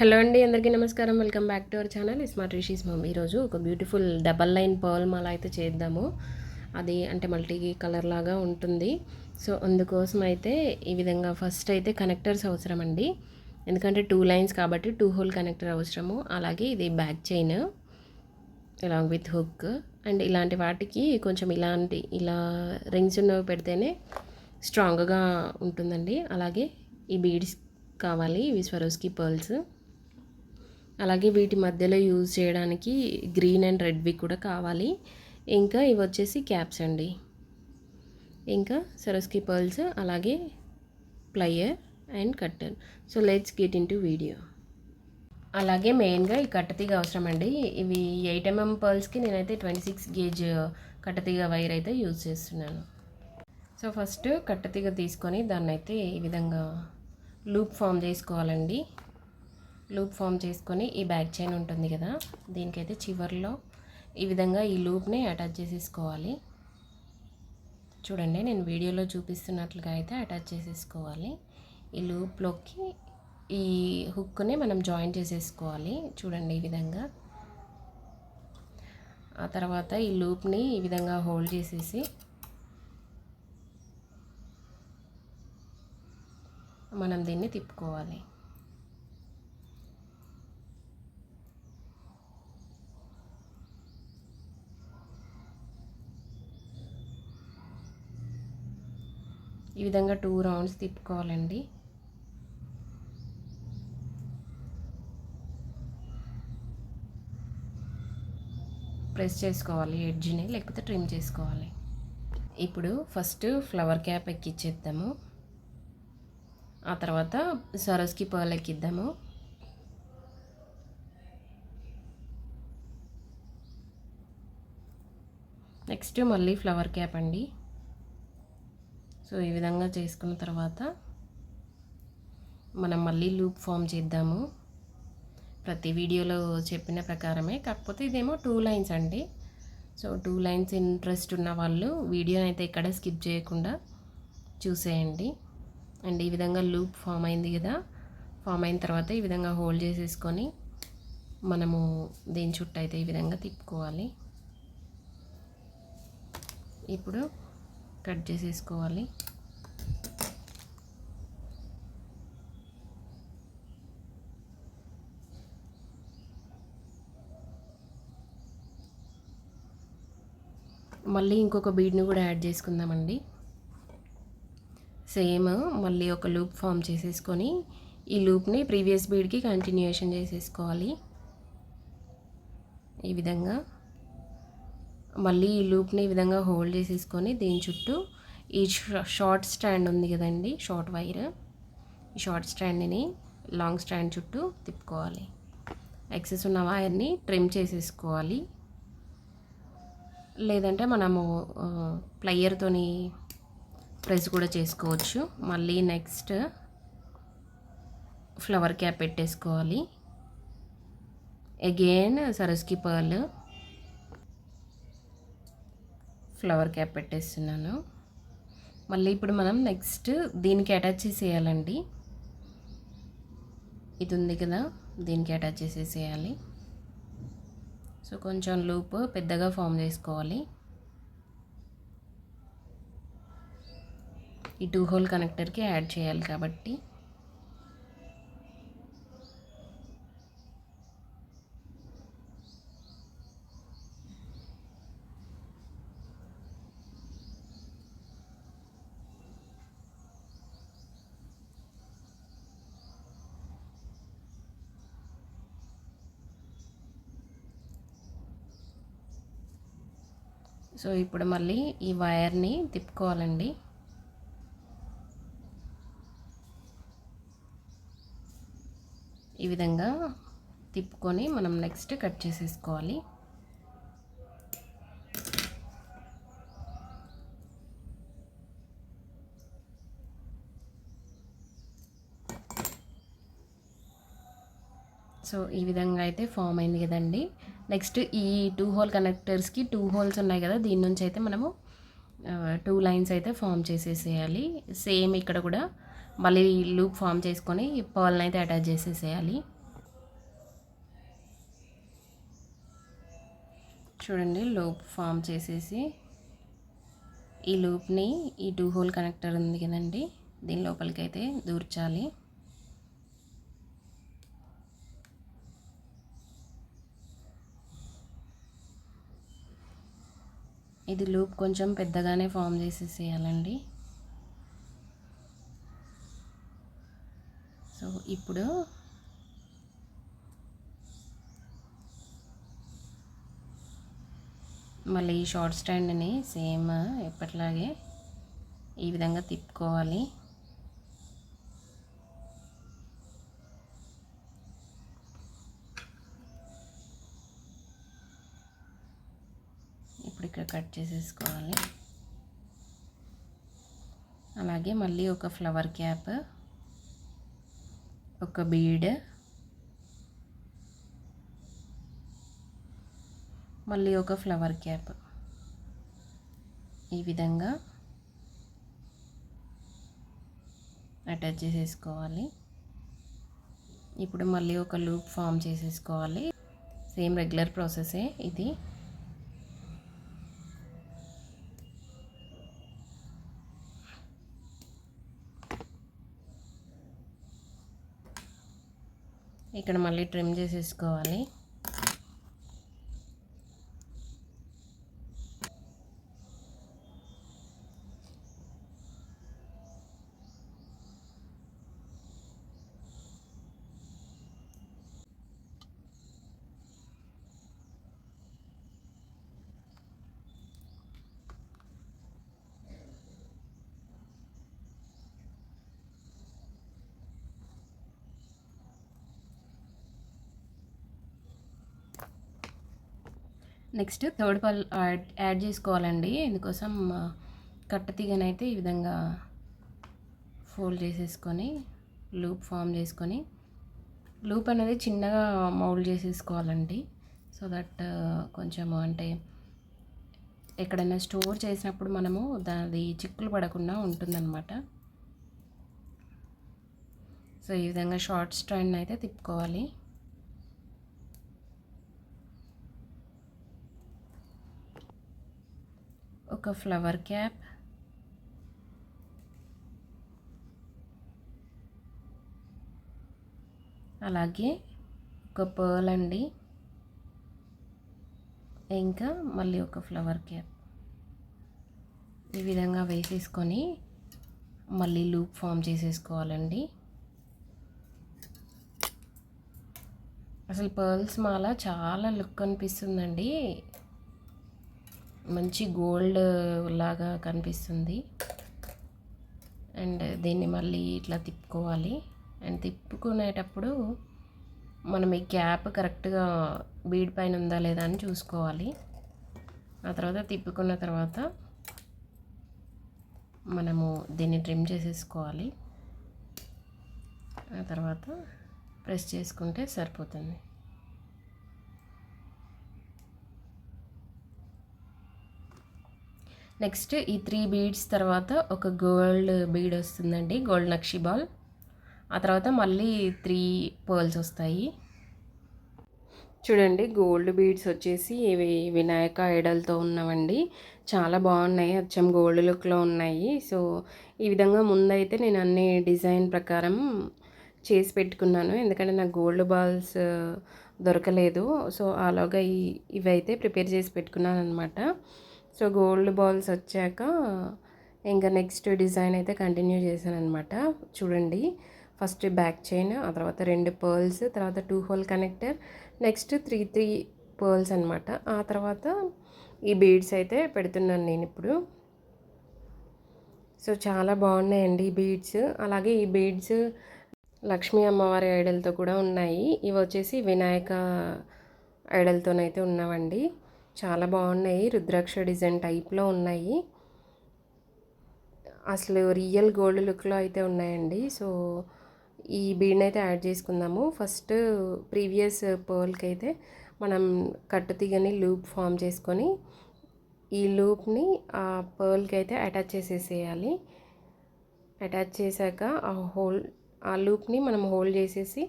Hello అండి అందరికీ నమస్కారం. Welcome back to our channel. Smart Rishi's mum ఈరోజు ఒక బ్యూటిఫుల్ డబల్ లైన్ పర్ల్ మాల అయితే చేద్దాము. అది అంటే మల్టీ కలర్ లాగా ఉంటుంది. సో అందుకోసం అయితే ఈ విధంగా ఫస్ట్ అయితే కనెక్టర్స్ అవసరం అండి. ఎందుకంటే టూ లైన్స్ కాబట్టి టూ హోల్ కనెక్టర్ అవసరము. అలాగే ఇది back chain along with hook. And ఇలాంటి వాటికి కొంచెం ఇలాంటి ఇలా రింగ్స్ ఉన్నవి పెడితేనే స్ట్రాంగ్గా ఉంటుందండి. అలాగే ఈ బీడ్స్ కావాలి ఇవి స్వరోస్కి పర్ల్స్. అలాగే వీటి మధ్యలో యూజ్ చేయడానికి గ్రీన్ అండ్ రెడ్వి కూడా కావాలి. ఇంకా ఇవి వచ్చేసి క్యాప్స్ అండి. ఇంకా సరస్కి పర్ల్స్ అలాగే plier and cutter. So let's get into video. అలాగే మెయిన్గా ఈ కట్టతీగ అవసరం అండి ఇవి ఎయిట్ ఎంఎం పర్ల్స్కి నేనైతే ట్వంటీ సిక్స్ గేజ్ కట్టతీగ వైర్ అయితే యూజ్ చేస్తున్నాను. సో ఫస్ట్ కట్టతీగ తీసుకొని దాన్ని అయితే ఈ విధంగా లూప్ ఫామ్ చేసుకోవాలండి. లూప్ ఫామ్ చేసుకొని ఈ బ్యాక్ చైన్ ఉంటుంది కదా దీనికైతే చివర్లో ఈ విధంగా ఈ లూప్ని అటాచ్ చేసేసుకోవాలి. చూడండి నేను వీడియోలో చూపిస్తున్నట్లుగా అయితే అటాచ్ చేసేసుకోవాలి. ఈ లూప్లోకి ఈ హుక్ని మనం జాయిన్ చేసేసుకోవాలి. చూడండి ఈ విధంగా. ఆ తర్వాత ఈ లూప్ని ఈ విధంగా హోల్డ్ చేసేసి మనం దీన్ని తిప్పుకోవాలి. ఈ విధంగా టూ రౌండ్స్ తిప్పుకోవాలండి. ప్రెస్ చేసుకోవాలి ఎడ్జ్ని లేకపోతే ట్రిమ్ చేసుకోవాలి. ఇప్పుడు ఫస్ట్ ఫ్లవర్ క్యాప్ ఎక్కిచ్చేద్దాము. ఆ తర్వాత సరస్కి పర్ల్ ఎక్కిద్దాము. నెక్స్ట్ మళ్ళీ ఫ్లవర్ క్యాప్ అండి. సో ఈ విధంగా చేసుకున్న తర్వాత మనం మళ్ళీ లూప్ ఫామ్ చేద్దాము. ప్రతి వీడియోలో చెప్పిన ప్రకారమే. కాకపోతే ఇదేమో టూ లైన్స్ అండి. సో టూ లైన్స్ ఇంట్రెస్ట్ ఉన్న వాళ్ళు వీడియో అయితే ఇక్కడ స్కిప్ చేయకుండా చూసేయండి. అండ్ ఈ విధంగా లూప్ ఫామ్ అయింది కదా. ఫామ్ అయిన తర్వాత ఈ విధంగా హోల్డ్ చేసేసుకొని మనము దీని చుట్టూ అయితే ఈ విధంగా తిప్పుకోవాలి. ఇప్పుడు కట్ చేసేసుకోవాలి. మళ్ళీ ఇంకొక బీడ్ని కూడా యాడ్ చేసుకుందామండి. సేమ్ మళ్ళీ ఒక లూప్ ఫామ్ చేసేసుకొని ఈ లూప్ని ప్రీవియస్ బీడ్కి కంటిన్యూషన్ చేసేసుకోవాలి. ఈ విధంగా మళ్ళీ ఈ లూప్ని ఈ విధంగా హోల్డ్ చేసేసుకొని దీని చుట్టూ ఈ షార్ట్ స్టాండ్ ఉంది కదండి షార్ట్ వైర్. ఈ షార్ట్ స్టాండ్ని లాంగ్ స్టాండ్ చుట్టూ తిప్పుకోవాలి. ఎక్సెస్ ఉన్న వైర్ని ట్రిమ్ చేసేసుకోవాలి. లేదంటే మనము ప్లయర్తోని ప్రెస్ కూడా చేసుకోవచ్చు. మళ్ళీ నెక్స్ట్ ఫ్లవర్ క్యాప్ పెట్టేసుకోవాలి. అగైన్ సరస్కి పర్ల్ ఫ్లవర్ క్యాప్ పెట్టేస్తున్నాను. మళ్ళీ ఇప్పుడు మనం నెక్స్ట్ దీనికి అటాచ్ చేసేయాలండి. ఇది ఉంది కదా దీనికి అటాచ్ చేసేసేయాలి. సో కొంచెం లూప్ పెద్దగా ఫామ్ చేసుకోవాలి. ఈ టూ హోల్ కనెక్టర్కి యాడ్ చేయాలి కాబట్టి. సో ఇప్పుడు మళ్ళీ ఈ వైర్ని తిప్పుకోవాలండి. ఈ విధంగా తిప్పుకొని మనం నెక్స్ట్ కట్ చేసేసుకోవాలి. సో ఈ విధంగా అయితే ఫామ్ అయింది కదండి. నెక్స్ట్ ఈ టూ హోల్ కనెక్టర్స్కి టూ హోల్స్ ఉన్నాయి కదా దీని నుంచి అయితే మనము టూ లైన్స్ అయితే ఫామ్ చేసేసేయాలి. సేమ్ ఇక్కడ కూడా మళ్ళీ లూప్ ఫామ్ చేసుకొని పాల్ని అయితే అటాచ్ చేసేసేయాలి. చూడండి లూప్ ఫామ్ చేసేసి ఈ లూప్ని ఈ టూ హోల్ కనెక్టర్ ఉంది కదండి దీని లోపలికి అయితే దూర్చాలి. ఇది లూప్ కొంచెం పెద్దగానే ఫామ్ చేసేసేయాలండి. సో ఇప్పుడు మళ్ళీ ఈ షార్ట్ స్టాండ్ని సేమ్ ఎప్పట్లాగే ఈ విధంగా తిప్పుకోవాలి. ఇప్పుడు ఇక్కడ కట్ చేసేసుకోవాలి. అలాగే మళ్ళీ ఒక ఫ్లవర్ క్యాప్ ఒక బీడ్ మళ్ళీ ఒక ఫ్లవర్ క్యాప్ ఈ విధంగా అటాచ్ చేసేసుకోవాలి. ఇప్పుడు మళ్ళీ ఒక లూప్ ఫామ్ చేసేసుకోవాలి. సేమ్ రెగ్యులర్ ప్రాసెసే ఇది. ఇక్కడ మళ్ళీ ట్రిమ్ చేసేసుకోవాలి. Next third pearl add add చేసుకోవాలండి. ఇందుకోసం కట్ట తీగనైతే ఈ విధంగా ఫోల్డ్ చేసేసుకొని లూప్ ఫామ్ చేసుకొని లూప్ అనేది చిన్నగా మౌల్డ్ చేసేసుకోవాలండి. సో దట్ కొంచెము అంటే ఎక్కడైనా స్టోర్ చేసినప్పుడు మనము దాని చిక్కులు పడకుండా ఉంటుందన్నమాట. సో ఈ విధంగా షార్ట్ స్ట్రాండ్ అయితే తిప్పుకోవాలి. ఒక ఫ్లవర్ క్యాప్ అలాగే ఒక పర్ల్ అండి. ఇంకా మళ్ళీ ఒక ఫ్లవర్ క్యాప్ ఈ విధంగా వేసేసుకొని మళ్ళీ లూప్ ఫామ్ చేసేసుకోవాలండి. అసలు పర్ల్స్ మాల చాలా లుక్ అనిపిస్తుందండి. మంచి గోల్డ్ లాగా కనిపిస్తుంది. అండ్ దీన్ని మళ్ళీ ఇట్లా తిప్పుకోవాలి. అండ్ తిప్పుకునేటప్పుడు మనం ఈ క్యాప్ కరెక్ట్గా బీడ్ పైన ఉందా లేదా అని చూసుకోవాలి. ఆ తర్వాత తిప్పుకున్న తర్వాత మనము దీన్ని ట్రిమ్ చేసేసుకోవాలి. ఆ తర్వాత ప్రెస్ చేసుకుంటే సరిపోతుంది. నెక్స్ట్ ఈ త్రీ బీడ్స్ తర్వాత ఒక గోల్డ్ బీడ్ వస్తుందండి గోల్డ్ నక్షి బాల్. ఆ తర్వాత మళ్ళీ త్రీ పర్ల్స్ వస్తాయి. చూడండి గోల్డ్ బీడ్స్ వచ్చేసి ఇవి వినాయక ఐడల్తో ఉన్నవండి. చాలా బాగున్నాయి అచ్చం గోల్డ్ లుక్లో ఉన్నాయి. సో ఈ విధంగా ముందైతే నేను అన్ని డిజైన్ ప్రకారం చేసి పెట్టుకున్నాను. ఎందుకంటే నాకు గోల్డ్ బాల్స్ దొరకలేదు. సో అలాగా ఇవైతే ప్రిపేర్ చేసి పెట్టుకున్నాను అనమాట సో గోల్డ్ బాల్స్ వచ్చాక ఇంకా నెక్స్ట్ డిజైన్ అయితే కంటిన్యూ చేశాను అనమాట చూడండి. ఫస్ట్ బ్యాక్ చైన్ ఆ తర్వాత రెండు పర్ల్స్ తర్వాత two hole connector next three three pearls అనమాట ఆ తర్వాత ఈ బీడ్స్ అయితే పెడుతున్నాను నేను ఇప్పుడు. సో చాలా బాగున్నాయండి ఈ బీడ్స్. అలాగే ఈ బీడ్స్ లక్ష్మీ అమ్మవారి ఐడల్తో కూడా ఉన్నాయి. ఇవి వచ్చేసి వినాయక ఐడల్తోనైతే ఉన్నావండి. చాలా బాగున్నాయి. రుద్రాక్ష డిజైన్ టైప్లో ఉన్నాయి. అసలు రియల్ గోల్డ్ లుక్లో అయితే ఉన్నాయండి. సో ఈ బీడ్ని అయితే యాడ్ చేసుకుందాము. ఫస్ట్ ప్రీవియస్ పర్ల్కి అయితే మనం కట్టు తీగని లూప్ ఫామ్ చేసుకొని ఈ లూప్ని ఆ పర్ల్కి అయితే అటాచ్ చేసేసేయాలి. అటాచ్ చేశాక ఆ హోల్ ఆ లూప్ని మనం హోల్డ్ చేసేసి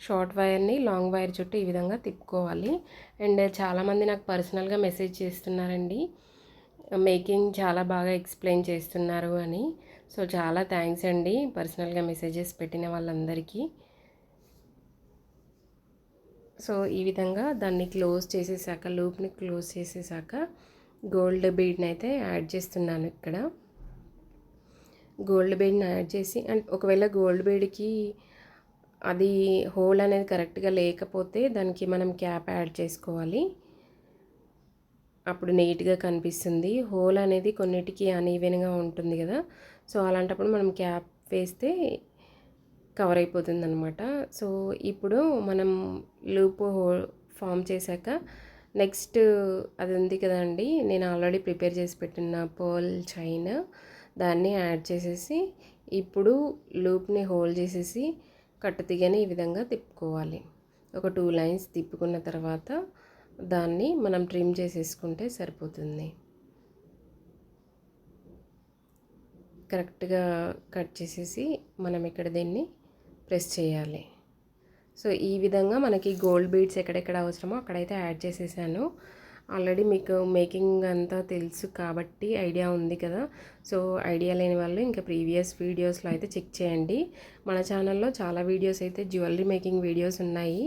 షార్ట్ వైర్ని లాంగ్ వైర్ చుట్టూ ఈ విధంగా తిప్పుకోవాలి. అండ్ చాలామంది నాకు పర్సనల్గా మెసేజ్ చేస్తున్నారండి. మేకింగ్ చాలా బాగా ఎక్స్ప్లెయిన్ చేస్తున్నారు అని. సో చాలా థ్యాంక్స్ అండి పర్సనల్గా మెసేజెస్ పెట్టిన వాళ్ళందరికీ. సో ఈ విధంగా దాన్ని క్లోజ్ చేసేసాక లూప్ని క్లోజ్ చేసేసాక గోల్డ్ బీడ్ని అయితే యాడ్ చేస్తున్నాను ఇక్కడ. గోల్డ్ బీడ్ని యాడ్ చేసి అండ్ ఒకవేళ గోల్డ్ బీడ్కి అది హోల్ అనేది కరెక్ట్గా లేకపోతే దానికి మనం క్యాప్ యాడ్ చేసుకోవాలి. అప్పుడు నీట్గా కనిపిస్తుంది. హోల్ అనేది కొన్నిటికి అనీవెన్గా ఉంటుంది కదా. సో అలాంటప్పుడు మనం క్యాప్ వేస్తే కవర్ అయిపోతుంది అనమాట సో ఇప్పుడు మనం లూప్ హోల్ ఫామ్ చేశాక నెక్స్ట్ అది ఉంది కదండి నేను ఆల్రెడీ ప్రిపేర్ చేసి పెట్టిన పర్ల్ చైన్ దాన్ని యాడ్ చేసేసి ఇప్పుడు లూప్ని హోల్డ్ చేసేసి కట్టు తీగని ఈ విధంగా తిప్పుకోవాలి. ఒక టూ లైన్స్ తిప్పుకున్న తర్వాత దాన్ని మనం ట్రిమ్ చేసేసుకుంటే సరిపోతుంది. కరెక్ట్గా కట్ చేసేసి మనం ఇక్కడ దీన్ని ప్రెస్ చేయాలి. సో ఈ విధంగా మనకి గోల్డ్ బీడ్స్ ఎక్కడెక్కడ అవసరమో అక్కడైతే యాడ్ చేసేసాను. ఆల్రెడీ మీకు మేకింగ్ అంతా తెలుసు కాబట్టి ఐడియా ఉంది కదా. సో ఐడియా లేని వాళ్ళు ఇంకా ప్రీవియస్ వీడియోస్లో అయితే చెక్ చేయండి. మన ఛానల్లో చాలా వీడియోస్ అయితే జ్యువెలరీ మేకింగ్ వీడియోస్ ఉన్నాయి.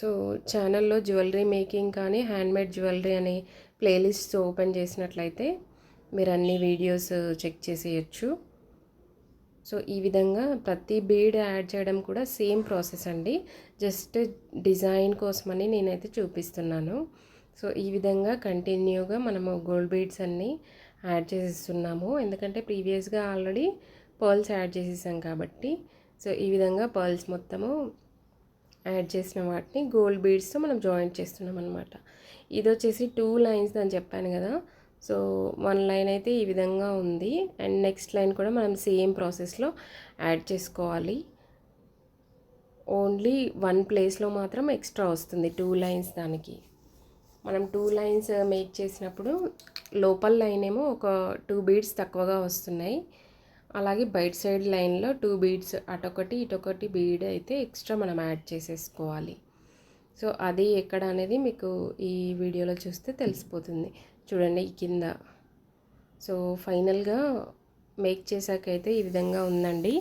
సో ఛానల్లో జ్యువెలరీ మేకింగ్ కానీ హ్యాండ్మేడ్ జ్యువెలరీ అనే ప్లేలిస్ట్ ఓపెన్ చేసినట్లయితే మీరు అన్ని వీడియోస్ చెక్ చేసేయచ్చు. సో ఈ విధంగా ప్రతి బీడ్ యాడ్ చేయడం కూడా సేమ్ ప్రాసెస్ అండి. జస్ట్ డిజైన్ కోసమని నేనైతే చూపిస్తున్నాను. సో ఈ విధంగా కంటిన్యూగా మనము గోల్డ్ బీడ్స్ అన్నీ యాడ్ చేసేస్తున్నాము. ఎందుకంటే ప్రీవియస్గా ఆల్రెడీ పర్ల్స్ యాడ్ చేసేసాం కాబట్టి. సో ఈ విధంగా పర్ల్స్ మొత్తము యాడ్ చేసిన వాటిని గోల్డ్ బీడ్స్తో మనం జాయింట్ చేస్తున్నాం అనమాట ఇది వచ్చేసి టూ లైన్స్ అని చెప్పాను కదా. సో వన్ లైన్ అయితే ఈ విధంగా ఉంది. అండ్ నెక్స్ట్ లైన్ కూడా మనం సేమ్ ప్రాసెస్లో యాడ్ చేసుకోవాలి. ఓన్లీ వన్ ప్లేస్లో మాత్రం ఎక్స్ట్రా వస్తుంది టూ లైన్స్ దానికి. మనం టూ లైన్స్ మేక్ చేసినప్పుడు లోపల లైన్ ఏమో ఒక టూ బీడ్స్ తక్కువగా వస్తున్నాయి. అలాగే బయట సైడ్ లైన్లో టూ బీడ్స్ అటొకటి ఇటొకటి బీడ్ అయితే ఎక్స్ట్రా మనం యాడ్ చేసేసుకోవాలి. సో అది ఎక్కడ అనేది మీకు ఈ వీడియోలో చూస్తే తెలిసిపోతుంది. చూడండి ఈ కింద. సో ఫైనల్గా మేక్ చేశాకైతే ఈ విధంగా ఉందండి.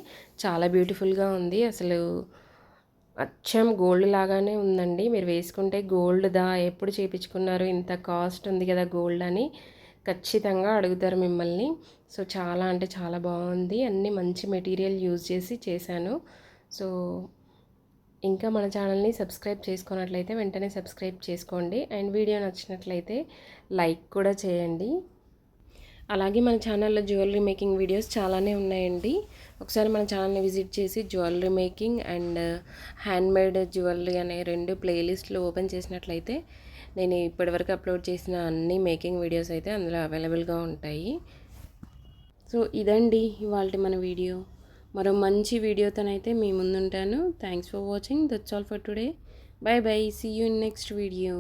చాలా బ్యూటిఫుల్గా ఉంది. అసలు అచ్చం గోల్డ్ లాగానే ఉందండి. మీరు వేసుకుంటే గోల్డ్ దా ఎప్పుడు చేయించుకున్నారు ఇంత కాస్ట్ ఉంది కదా గోల్డ్ అని ఖచ్చితంగా అడుగుతారు మిమ్మల్ని. సో చాలా అంటే చాలా బాగుంది. అన్నీ మంచి మెటీరియల్ యూజ్ చేసి చేశాను. సో ఇంకా మన ఛానల్ని సబ్స్క్రైబ్ చేసుకున్నట్లయితే వెంటనే సబ్స్క్రైబ్ చేసుకోండి. అండ్ వీడియో నచ్చినట్లయితే లైక్ కూడా చేయండి. అలాగే మన ఛానల్లో జ్యువెలరీ మేకింగ్ వీడియోస్ చాలానే ఉన్నాయండి. ఒకసారి మన ఛానల్ని విజిట్ చేసి jewellery making and handmade jewellery అనే రెండు ప్లేలిస్ట్లు ఓపెన్ చేసినట్లయితే నేను ఇప్పటివరకు అప్లోడ్ చేసిన అన్ని మేకింగ్ వీడియోస్ అయితే అందులో అవైలబుల్గా ఉంటాయి. సో ఇదండి ఇవాళ మన వీడియో. మరో మంచి వీడియోతోనైతే మీ ముందుంటాను. Thanks for watching that's all for today bye bye see you in next video